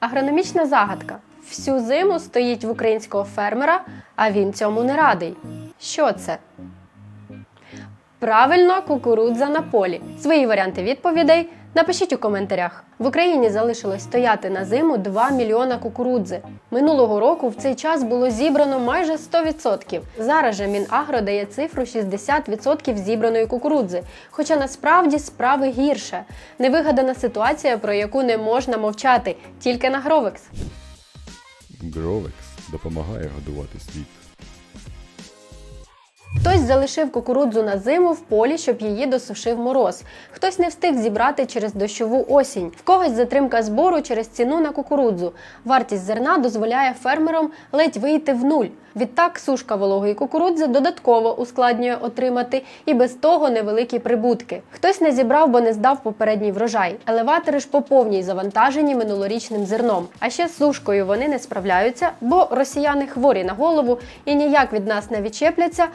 Агрономічна загадка. Всю зиму стоїть в українського фермера, а він цьому не радий. Що це? Правильно, кукурудза на полі. Свої варіанти відповідей напишіть у коментарях. В Україні залишилось стояти на зиму 2 мільйона кукурудзи. Минулого року в цей час було зібрано майже 100%. Зараз же Мінагро дає цифру 60% зібраної кукурудзи. Хоча насправді справи гірше. Невигадана ситуація, про яку не можна мовчати, тільки на Гровекс. Гровекс допомагає годувати світ. Залишив кукурудзу на зиму в полі, щоб її досушив мороз. Хтось не встиг зібрати через дощову осінь. В когось затримка збору через ціну на кукурудзу. Вартість зерна дозволяє фермерам ледь вийти в нуль. Відтак сушка вологої кукурудзи додатково ускладнює отримати і без того невеликі прибутки. Хтось не зібрав, бо не здав попередній врожай. Елеватори ж по повній завантажені минулорічним зерном. А ще з сушкою вони не справляються, бо росіяни хворі на голову і ніяк від нас не відчепляться.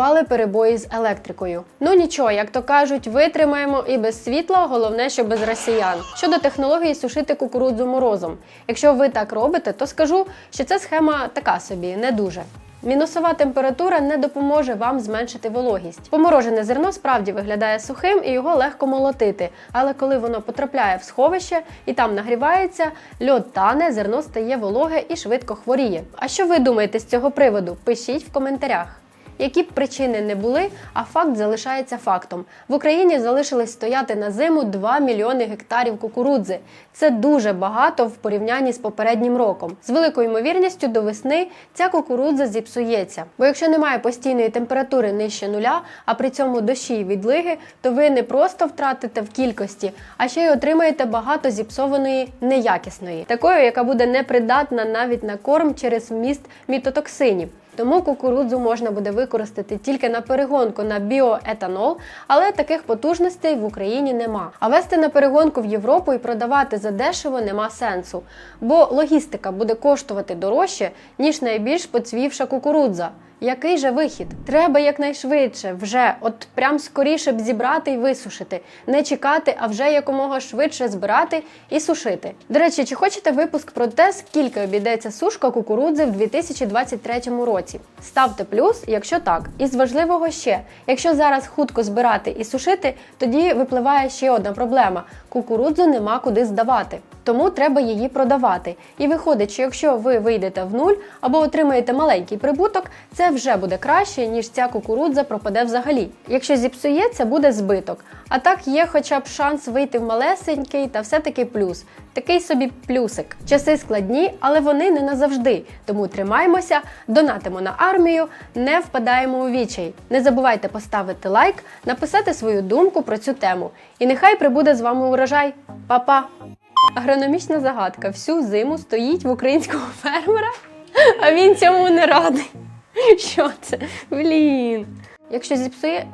Влаштували перебої з електрикою. Ну нічого, як то кажуть, витримаємо і без світла, головне, що без росіян. Щодо технології сушити кукурудзу морозом. Якщо ви так робите, то скажу, що ця схема така собі, не дуже. Мінусова температура не допоможе вам зменшити вологість. Поморожене зерно справді виглядає сухим і його легко молотити. Але коли воно потрапляє в сховище і там нагрівається, льод тане, зерно стає вологе і швидко хворіє. А що ви думаєте з цього приводу? Пишіть в коментарях. Які б причини не були, а факт залишається фактом. В Україні залишилось стояти на зиму 2 мільйони гектарів кукурудзи. Це дуже багато в порівнянні з попереднім роком. З великою ймовірністю до весни ця кукурудза зіпсується. Бо якщо немає постійної температури нижче нуля, а при цьому дощі й відлиги, то ви не просто втратите в кількості, а ще й отримаєте багато зіпсованої неякісної, такої, яка буде непридатна навіть на корм через вміст мітотоксинів. Тому кукурудзу можна буде використати тільки на перегонку на біоетанол, але таких потужностей в Україні нема. А вести на перегонку в Європу і продавати за дешево нема сенсу, бо логістика буде коштувати дорожче, ніж найбільш поцвівша кукурудза. Який же вихід? Треба якнайшвидше, вже, от прям скоріше б зібрати і висушити, не чекати, а вже якомога швидше збирати і сушити. До речі, чи хочете випуск про те, скільки обійдеться сушка кукурудзи в 2023 році? Ставте плюс, якщо так. І з важливого ще, якщо зараз хутко збирати і сушити, тоді випливає ще одна проблема: кукурудзу нема куди здавати. Тому треба її продавати. І виходить, що якщо ви вийдете в нуль або отримаєте маленький прибуток, це вже буде краще, ніж ця кукурудза пропаде взагалі. Якщо зіпсується, буде збиток. А так є хоча б шанс вийти в малесенький та все-таки плюс. Такий собі плюсик. Часи складні, але вони не назавжди. Тому тримаємося, донатимо на армію, не впадаємо у відчай. Не забувайте поставити лайк, написати свою думку про цю тему. І нехай прибуде з вами урожай. Па-па! Агрономічна загадка. Всю зиму стоїть в українського фермера, а він цьому не радий. Що це? Блін. Якщо зіпсує.